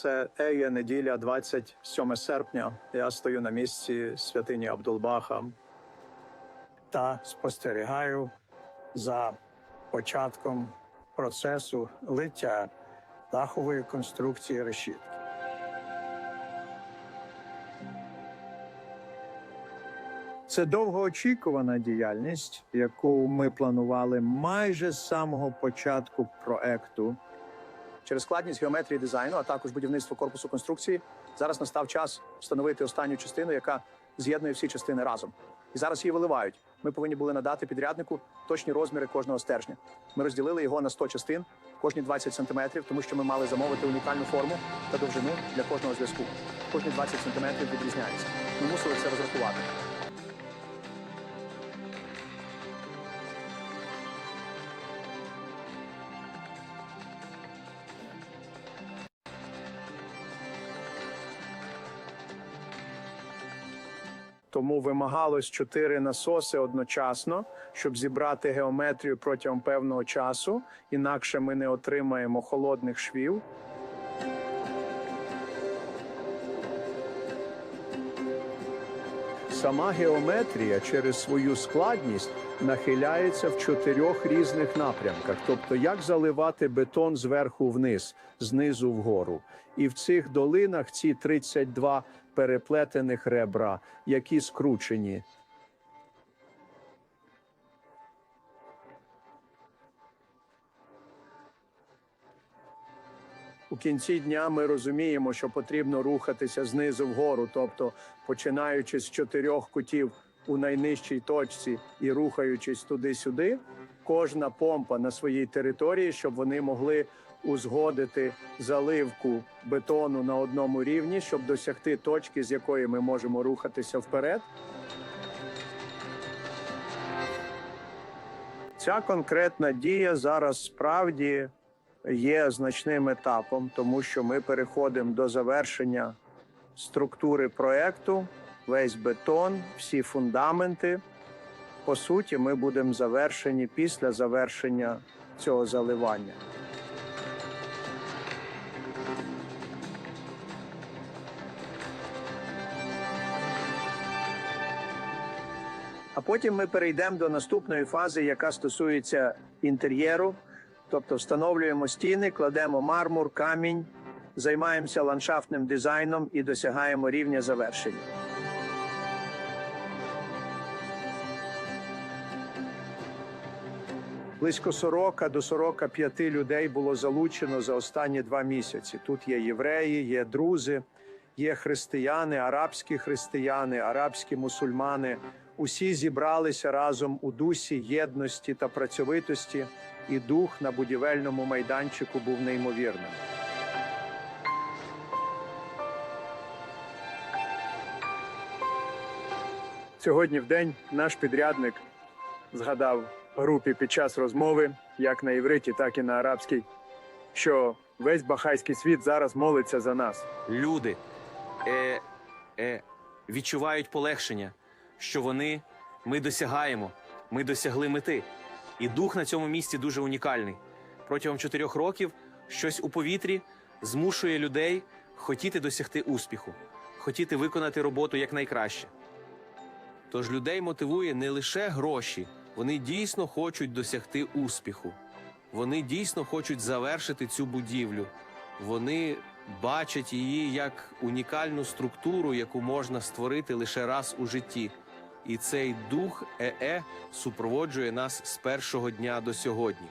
Це Еє, неділя, 27 серпня. Я стою на місці святині Абдулбаха та спостерігаю за початком процесу лиття дахової конструкції решітки. Це довгоочікувана діяльність, яку ми планували майже з самого початку проекту. Через складність геометрії дизайну, а також будівництво корпусу конструкції, зараз настав час встановити останню частину, яка з'єднує всі частини разом. І зараз її виливають. Ми повинні були надати підряднику точні розміри кожного стержня. Ми розділили його на 100 частин, кожні 20 сантиметрів, тому що ми мали замовити унікальну форму та довжину для кожного зв'язку. Кожні 20 сантиметрів відрізняється. Ми мусили це розрахувати. Тому вимагалось чотири насоси одночасно, щоб зібрати геометрію протягом певного часу. Інакше ми не отримаємо холодних швів. Сама геометрія через свою складність нахиляється в чотирьох різних напрямках, тобто як заливати бетон зверху вниз, знизу вгору. І в цих долинах ці 32 переплетених ребра, які скручені. У кінці дня ми розуміємо, що потрібно рухатися знизу вгору, тобто починаючи з чотирьох кутів у найнижчій точці і рухаючись туди-сюди, кожна помпа на своїй території, щоб вони могли узгодити заливку бетону на одному рівні, щоб досягти точки, з якої ми можемо рухатися вперед. Ця конкретна дія зараз справді є значним етапом, тому що ми переходимо до завершення структури проекту, весь бетон, всі фундаменти. По суті, ми будемо завершені після завершення цього заливання. А потім ми перейдемо до наступної фази, яка стосується інтер'єру. Тобто встановлюємо стіни, кладемо мармур, камінь, займаємося ландшафтним дизайном і досягаємо рівня завершення. Близько 40 до 45 людей було залучено за останні два місяці. Тут є євреї, є друзи, є християни, арабські християни, арабські мусульмани. Усі зібралися разом у дусі єдності та працьовитості, і дух на будівельному майданчику був неймовірним. Сьогодні в день наш підрядник згадав групі під час розмови, як на івриті, так і на арабській, що весь бахайський світ зараз молиться за нас. люди е, е, відчувають полегшення, що вони ми досягаємо, ми досягли мети. І дух на цьому місці дуже унікальний. Протягом чотирьох років щось у повітрі змушує людей хотіти досягти успіху, хотіти виконати роботу якнайкраще. Тож людей мотивує не лише гроші, вони дійсно хочуть досягти успіху. Вони дійсно хочуть завершити цю будівлю. Вони бачать її як унікальну структуру, яку можна створити лише раз у житті. І цей дух ЕЕ супроводжує нас з першого дня до сьогодні.